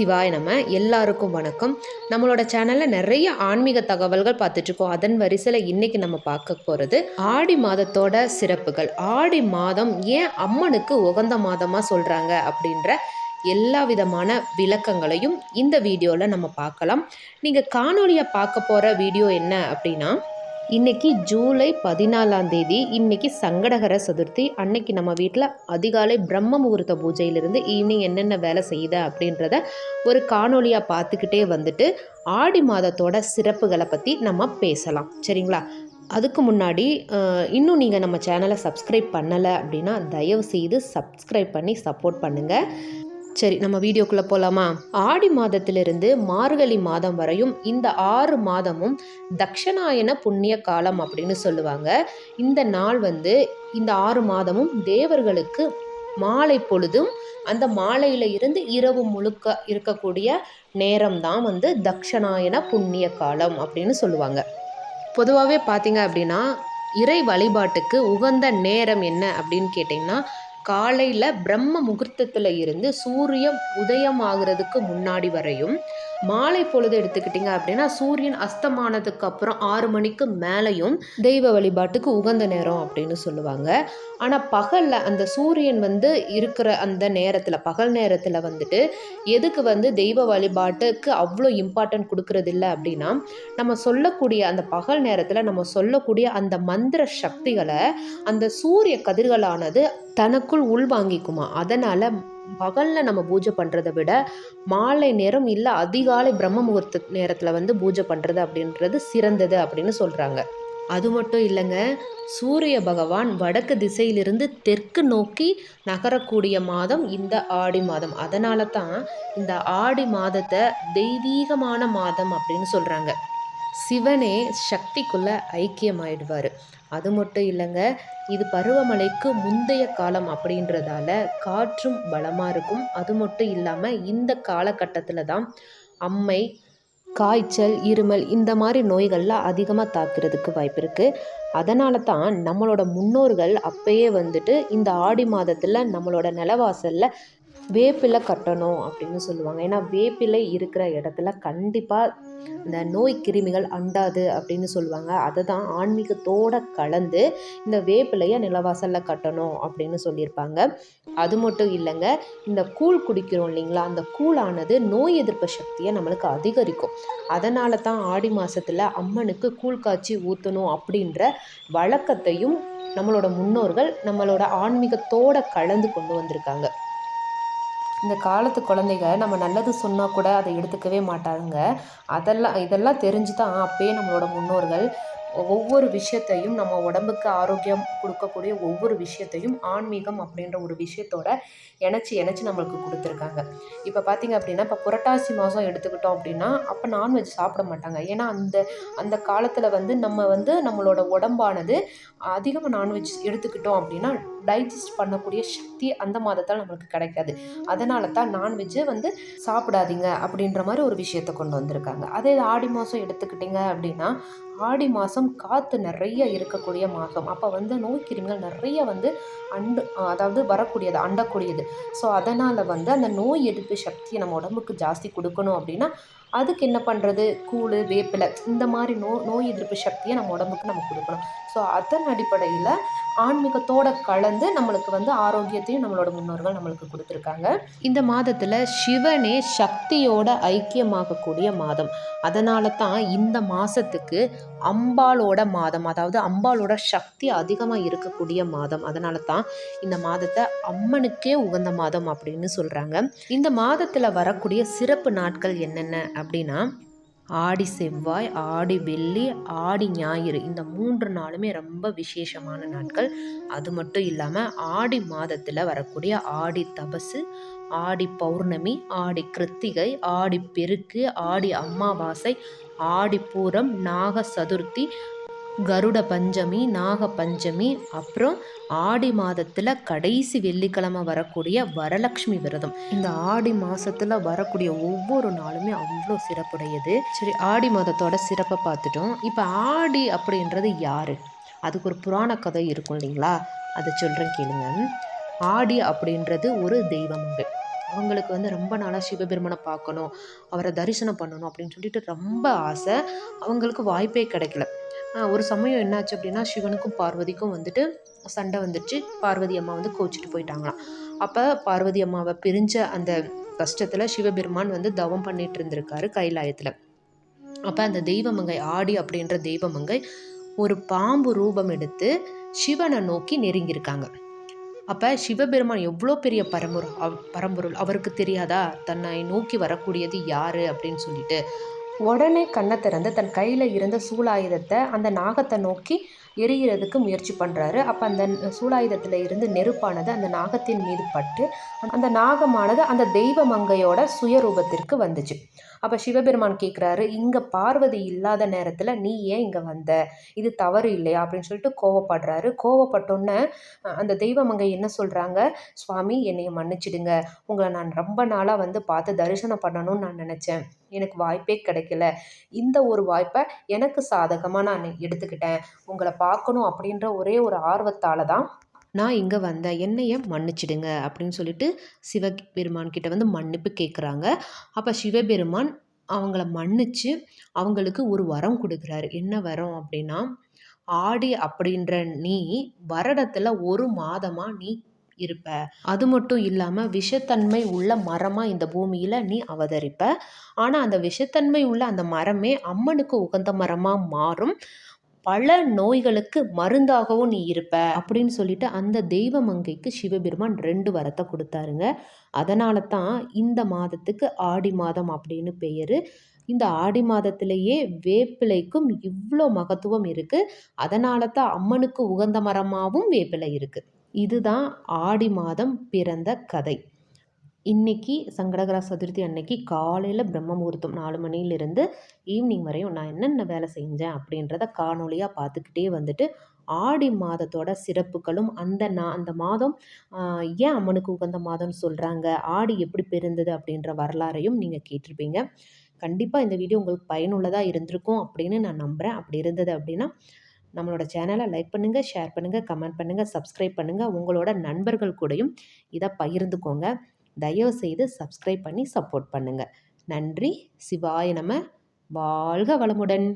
சிவாய நம்ம எல்லாருக்கும் வணக்கம். நம்மளோட சேனலில் நிறைய ஆன்மீக தகவல்கள் பார்த்துட்ருக்கோம். அதன் வரிசையில் இன்றைக்கி நம்ம பார்க்க போகிறது ஆடி மாதத்தோட சிறப்புகள். ஆடி மாதம் ஏன் அம்மனுக்கு உகந்த மாதமாக சொல்கிறாங்க அப்படின்ற எல்லா விதமான விளக்கங்களையும் இந்த வீடியோவில் நம்ம பார்க்கலாம். நீங்கள் காணொலியை பார்க்க போகிற வீடியோ என்ன அப்படின்னா இன்னைக்கு ஜூலை பதினாலாம் தேதி இன்னைக்கு சங்கடகர சதுர்த்தி. அன்னைக்கு நம்ம வீட்டில் அதிகாலை பிரம்ம முகூர்த்த பூஜையிலிருந்து ஈவினிங் என்னென்ன வேலை செய்யுத அப்படின்றத ஒரு காணொலியாக பார்த்துக்கிட்டே வந்துட்டு ஆடி மாதத்தோட சிறப்புகளை பற்றி நம்ம பேசலாம். சரிங்களா? அதுக்கு முன்னாடி இன்னும் நீங்கள் நம்ம சேனலை சப்ஸ்கிரைப் பண்ணலை அப்படின்னா தயவு செய்து சப்ஸ்கிரைப் பண்ணி சப்போர்ட் பண்ணுங்கள் சரி நம்ம வீடியோக்குள்ளே போகலாமா ஆடி மாதத்திலிருந்து மார்கழி மாதம் வரையும் இந்த ஆறு மாதமும் தக்ஷணாயன புண்ணிய காலம் அப்படின்னு சொல்லுவாங்க. இந்த நாள் வந்து இந்த ஆறு மாதமும் தேவர்களுக்கு மாலை பொழுதும் அந்த மாலையில இருந்து இரவு முழுக்க இருக்கக்கூடிய நேரம் தான் வந்து தக்ஷணாயன புண்ணிய காலம் அப்படின்னு சொல்லுவாங்க. பொதுவாகவே பார்த்தீங்க அப்படின்னா இறை வழிபாட்டுக்கு உகந்த நேரம் என்ன அப்படின்னு கேட்டிங்கன்னா காலையில் பிரம்ம முகூர்த்தத்தில் இருந்து சூரியன் உதயம் ஆகிறதுக்கு முன்னாடி வரையும் மாலை பொழுது எடுத்துக்கிட்டிங்க அப்படின்னா சூரியன் அஸ்தமானதுக்கு அப்புறம் ஆறு மணிக்கு மேலேயும் தெய்வ வழிபாட்டுக்கு உகந்த நேரம் அப்படின்னு சொல்லுவாங்க. ஆனால் பகலில் அந்த சூரியன் வந்து இருக்கிற அந்த நேரத்தில் பகல் நேரத்தில் வந்துட்டு எதுக்கு வந்து தெய்வ வழிபாட்டுக்கு அவ்வளோ இம்பார்ட்டன்ட் கொடுக்கறது இல்லை அப்படின்னா நம்ம சொல்லக்கூடிய அந்த பகல் நேரத்தில் நம்ம சொல்லக்கூடிய அந்த மந்திர சக்திகளை அந்த சூரிய கதிர்களானது தனக்குள் உள்வாங்கிக்குமா அதனால் பகலில் நம்ம பூஜை பண்ணுறதை விட மாலை நேரம் இல்லை அதிகாலை பிரம்ம முகூர்த்த நேரத்தில் வந்து பூஜை பண்ணுறது அப்படின்றது சிறந்தது அப்படின்னு சொல்கிறாங்க அது மட்டும் இல்லைங்க சூரிய பகவான் வடக்கு திசையிலிருந்து தெற்கு நோக்கி நகரக்கூடிய மாதம் இந்த ஆடி மாதம். அதனால தான் இந்த ஆடி மாதத்தை தெய்வீகமான மாதம் அப்படின்னு சொல்கிறாங்க சிவனே சக்திக்குள்ள ஐக்கியமாயிடுவார். அது மட்டும் இல்லைங்க இது பருவமழைக்கு முந்தைய காலம் அப்படின்றதால காற்றும் பலமாக இருக்கும். அது மட்டும் இல்லாமல் இந்த காலகட்டத்தில் தான் அம்மை காய்ச்சல் இருமல் இந்த மாதிரி நோய்கள்லாம் அதிகமாக தாக்குறதுக்கு வாய்ப்பு இருக்குது அதனால தான் நம்மளோட முன்னோர்கள் அப்பயே வந்துட்டு இந்த ஆடி மாதத்தில் நம்மளோட நிலவாசலில் வேப்பிலை கட்டணும் அப்படின்னு சொல்லுவாங்க. ஏன்னா வேப்பிலை இருக்கிற இடத்துல கண்டிப்பாக இந்த நோய் கிருமிகள் அண்டாது அப்படின்னு சொல்லுவாங்க. அதை தான் ஆன்மீகத்தோட கலந்து இந்த வேப்பிலையை நிலவாசலில் கட்டணும் அப்படின்னு சொல்லியிருப்பாங்க. அது மட்டும் இல்லைங்க இந்த கூழ் குடிக்கிறோம் இல்லைங்களா? அந்த கூழானது நோய் எதிர்ப்பு சக்தியை நம்மளுக்கு அதிகரிக்கும். அதனால தான் ஆடி மாதத்தில் அம்மனுக்கு கூழ் காய்ச்சி ஊற்றணும் அப்படின்ற வழக்கத்தையும் நம்மளோட முன்னோர்கள் நம்மளோட ஆன்மீகத்தோட கலந்து கொண்டு வந்திருக்காங்க. இந்த காலத்து குழந்தைங்க நம்ம நல்லது சொன்னால் கூட அதை எடுத்துக்கவே மாட்டாங்க. அதெல்லாம் இதெல்லாம் தெரிஞ்சு தான் அப்பயே நம்மளோட முன்னோர்கள் ஒவ்வொரு விஷயத்தையும் நம்ம உடம்புக்கு ஆரோக்கியம் கொடுக்கக்கூடிய ஒவ்வொரு விஷயத்தையும் ஆன்மீகம் அப்படின்ற ஒரு விஷயத்தோட இணைச்சி இணைச்சி நம்மளுக்கு கொடுத்துருக்காங்க. இப்போ பார்த்தீங்க அப்படின்னா இப்போ புரட்டாசி மாதம் எடுத்துக்கிட்டோம் அப்படின்னா அப்போ நான்வெஜ் சாப்பிட மாட்டாங்க. ஏன்னா அந்த அந்த காலத்தில் வந்து நம்ம வந்து நம்மளோட உடம்பானது அதிகமாக நான்வெஜ் எடுத்துக்கிட்டோம் அப்படின்னா டைஜஸ்ட் பண்ணக்கூடிய சக்தி அந்த மாதத்தால் நம்மளுக்கு கிடைக்காது. அதனால தான் நான்வெஜ்ஜை வந்து சாப்பிடாதீங்க அப்படின்ற மாதிரி ஒரு விஷயத்தை கொண்டு வந்திருக்காங்க. அதே ஆடி மாதம் எடுத்துக்கிட்டிங்க அப்படின்னா ஆடி மாதம் காற்று நிறைய இருக்கக்கூடிய மாதம். அப்போ வந்து நோய் கிருமிகள் நிறைய வந்து அண்டு அதாவது வரக்கூடியது அண்டக்கூடியது. ஸோ அதனால் வந்து அந்த நோய் எதிர்ப்பு சக்தியை நம்ம உடம்புக்கு ஜாஸ்தி கொடுக்கணும் அப்படின்னா அதுக்கு என்ன பண்ணுறது கூழ் வேப்பிலை இந்த மாதிரி நோ நோய் எதிர்ப்பு சக்தியை நம்ம உடம்புக்கு நம்ம கொடுக்கணும். ஸோ அதன் அடிப்படையில் ஆன்மீகத்தோட கலந்து நம்மளுக்கு வந்து ஆரோக்கியத்தையும் நம்மளோட முன்னோர்கள் நம்மளுக்கு கொடுத்துருக்காங்க. இந்த மாதத்தில் சிவனே சக்தியோட ஐக்கியமாகக்கூடிய மாதம். அதனால தான் இந்த மாதத்துக்கு அம்பாளோட மாதம் அதாவது அம்பாளோட சக்தி அதிகமாக இருக்கக்கூடிய மாதம். அதனால தான் இந்த மாதத்தை அம்மனுக்கே உகந்த மாதம் அப்படின்னு சொல்கிறாங்க இந்த மாதத்தில் வரக்கூடிய சிறப்பு நாட்கள் என்னென்ன அப்படின்னா ஆடி செவ்வாய் ஆடி வெள்ளி ஆடி ஞாயிறு இந்த மூன்று நாளுமே ரொம்ப விசேஷமான நாட்கள். அது மட்டும் இல்லாமல் ஆடி மாதத்தில் வரக்கூடிய ஆடி தபசு ஆடி பௌர்ணமி ஆடி கிருத்திகை ஆடி பெருக்கு ஆடி அமாவாசை ஆடி பூரம் நாக சதுர்த்தி கருட பஞ்சமி நாக பஞ்சமி அப்புறம் ஆடி மாதத்தில் கடைசி வெள்ளிக்கிழமை வரக்கூடிய வரலட்சுமி விரதம். இந்த ஆடி மாதத்தில் வரக்கூடிய ஒவ்வொரு நாளுமே அவ்வளோ சிறப்புடையது. சரி ஆடி மாதத்தோட சிறப்பை பார்த்துட்டோம். இப்போ ஆடி அப்படின்றது யாரு? அதுக்கு ஒரு புராண கதை இருக்கும் இல்லைங்களா? அதை சொல்கிறேன் கேளுங்க. ஆடி அப்படின்றது ஒரு தெய்வம் அவங்களுக்கு வந்து ரொம்ப நாளாக சிவபெருமனை பார்க்கணும் அவரை தரிசனம் பண்ணணும் அப்படின்னு சொல்லிட்டு ரொம்ப ஆசை. அவங்களுக்கு வாய்ப்பே கிடைக்கல. ஒரு சமயம் என்னாச்சு அப்படின்னா சிவனுக்கும் பார்வதிக்கும் வந்துட்டு சண்டை வந்துடுச்சு பார்வதி அம்மா வந்து கோச்சிட்டு போயிட்டாங்களாம். அப்போ பார்வதி அம்மாவை பிரிஞ்ச அந்த கஷ்டத்தில் சிவபெருமான் வந்து தவம் பண்ணிட்டு இருந்திருக்காரு கைலாயத்தில். அப்போ அந்த தெய்வமங்கை ஆடி அப்படின்ற தெய்வமங்கை ஒரு பாம்பு ரூபம் எடுத்து சிவனை நோக்கி நெருங்கியிருக்காங்க. அப்போ சிவபெருமான் எவ்வளோ பெரிய பரம்பொருள் அவ் பரம்பொருள் அவருக்கு தெரியாதா? தன்னை நோக்கி வரக்கூடியது யார் அப்படின்னு சொல்லிட்டு உடனே கண்ணை திறந்து தன் கையில் இருந்த சூலாயுதத்தை அந்த நாகத்தை நோக்கி எரிகிறதுக்கு முயற்சி பண்ணுறாரு அப்போ அந்த சூலாயுதத்தில் இருந்து நெருப்பானது அந்த நாகத்தின் மீது பட்டு அந்த நாகமானது அந்த தெய்வ மங்கையோட சுயரூபத்திற்கு வந்துச்சு. அப்போ சிவபெருமான் கேட்குறாரு இங்கே பார்வதி இல்லாத நேரத்தில் நீ ஏன் இங்கே வந்த? இது தவறு இல்லையா? அப்படின்னு சொல்லிட்டு கோவப்படுறாரு. கோவப்பட்டோன்னே அந்த தெய்வமங்கை என்ன சொல்கிறாங்க சுவாமி என்னையை மன்னிச்சிடுங்க. உங்களை நான் ரொம்ப நாளாக வந்து பார்த்து தரிசனம் பண்ணணும்னு நான் நினச்சேன். எனக்கு வாய்ப்பே கிடைக்கல. இந்த ஒரு வாய்ப்பை எனக்கு சாதகமாக நான் எடுத்துக்கிட்டேன். உங்களை பார்க்கணும் அப்படின்ற ஒரே ஒரு ஆர்வத்தால் தான் நான் இங்கே வந்தேன். என்னைய மன்னிச்சிடுங்க அப்படின்னு சொல்லிட்டு சிவபெருமான் கிட்ட வந்து மன்னிப்பு கேட்குறாங்க அப்போ சிவபெருமான் அவங்கள மன்னிச்சு அவங்களுக்கு ஒரு வரம் கொடுக்குறாரு. என்ன வரம் அப்படின்னா ஆடி அப்படின்ற நீ வருடத்தில் ஒரு மாதமாக நீ இருப்ப. அது மட்டும் இல்லாமல் விஷத்தன்மை உள்ள மரமாக இந்த பூமியில் நீ அவதரிப்ப. ஆனால் அந்த விஷத்தன்மை உள்ள அந்த மரமே அம்மனுக்கு உகந்த மரமாக மாறும். பல நோய்களுக்கு மருந்தாகவும் நீ இருப்ப அப்படின்னு சொல்லிட்டு அந்த தெய்வ மங்கைக்கு சிவபெருமான் ரெண்டு வரத்தை கொடுத்தாருங்க. அதனால தான் இந்த மாதத்துக்கு ஆடி மாதம் அப்படின்னு பெயர். இந்த ஆடி மாதத்திலேயே வேப்பிலைக்கும் இவ்வளோ மகத்துவம் இருக்குது அதனால தான் அம்மனுக்கு உகந்த மரமாகவும் வேப்பிலை இருக்குது இதுதான் ஆடி மாதம் பிறந்த கதை. இன்றைக்கி சங்கடகர சதுர்த்தி அன்னைக்கு காலையில் பிரம்ம முகூர்த்தம் நாலு மணிலேருந்து ஈவினிங் வரையும் நான் என்னென்ன வேலை செஞ்சேன் அப்படின்றத காணொலியாக பார்த்துக்கிட்டே வந்துட்டு ஆடி மாதத்தோட சிறப்புகளும் அந்த நான் அந்த மாதம் ஏன் அம்மனுக்கு உகந்த மாதம்னு சொல்கிறாங்க ஆடி எப்படி பிறந்தது அப்படின்ற வரலாறையும் நீங்கள் கேட்டிருப்பீங்க. கண்டிப்பாக இந்த வீடியோ உங்களுக்கு பயனுள்ளதாக இருந்திருக்கும் அப்படின்னு நான் நம்புகிறேன் அப்படி இருந்தது அப்படின்னா நம்மளோட சேனலை லைக் பண்ணுங்கள் ஷேர் பண்ணுங்கள் கமெண்ட் பண்ணுங்கள் சப்ஸ்கிரைப் பண்ணுங்கள் உங்களோட நண்பர்கள் கூடயும் இதை பகிர்ந்துக்கோங்க. தயவுசெய்து சப்ஸ்கிரைப் பண்ணி சப்போர்ட் பண்ணுங்கள் நன்றி. சிவாய நம. வாழ்க வளமுடன்.